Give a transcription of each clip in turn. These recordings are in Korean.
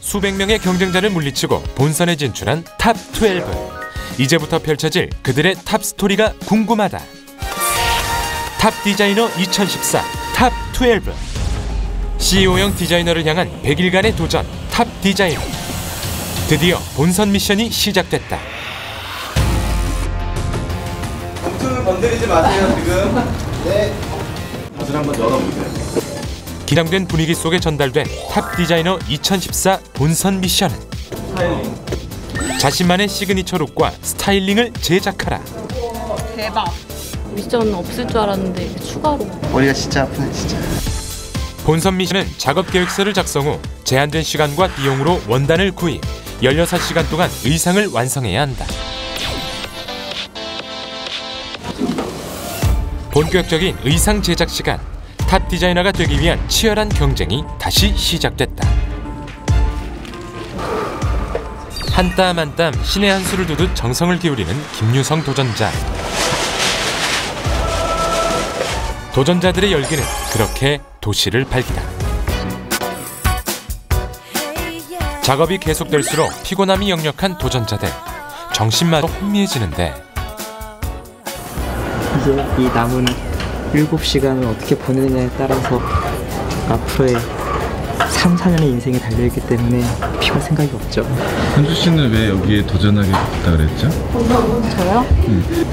수백 명의 경쟁자를 물리치고 본선에 진출한 탑 12. 이제부터 펼쳐질 그들의 탑 스토리가 궁금하다. 탑 디자이너 2014 탑 12. CEO형 디자이너를 향한 100일간의 도전 탑 디자이너. 드디어 본선 미션이 시작됐다. 봉투를 건드리지 마세요 지금. 네. 밭을 한번 열어보세요. 긴장된 분위기 속에 전달된 탑 디자이너 2014 본선 미션은 자신만의 시그니처 룩과 스타일링을 제작하라. 대박. 미션 없을 줄 알았는데 추가로. 머리가 진짜 아프네 진짜. 본선 미션은 작업 계획서를 작성 후 제한된 시간과 비용으로 원단을 구입, 16시간 동안 의상을 완성해야 한다. 본격적인 의상 제작 시간, 탑 디자이너가 되기 위한 치열한 경쟁이 다시 시작됐다. 한 땀 한 땀 신의 한 수를 두듯 정성을 기울이는 김유성 도전자. 도전자들의 열기는 그렇게 도시를 밝히다. 작업이 계속될수록 피곤함이 역력한 도전자들. 정신마저 혼미해지는데 이제 이 남은 7시간을 어떻게 보내느냐에 따라서 앞으로의 3, 4년의 인생이 달려있기 때문에 피할 생각이 없죠. 현주 씨는 왜 여기에 도전하게 됐다 그랬죠? 저요?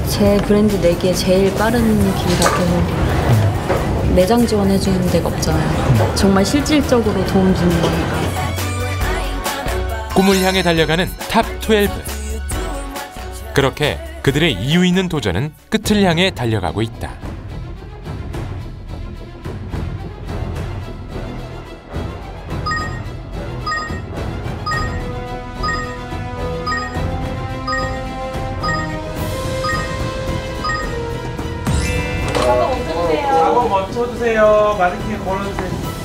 제 브랜드 내기에 제일 빠른 길 같은 매장 지원해주는 데가 없잖아요. 정말 실질적으로 도움 주는 거니까. 꿈을 향해 달려가는 탑 12. 그렇게 그들의 이유 있는 도전은 끝을 향해 달려가고 있다. 작업 멈춰주세요. 마네킹 걸어주세요.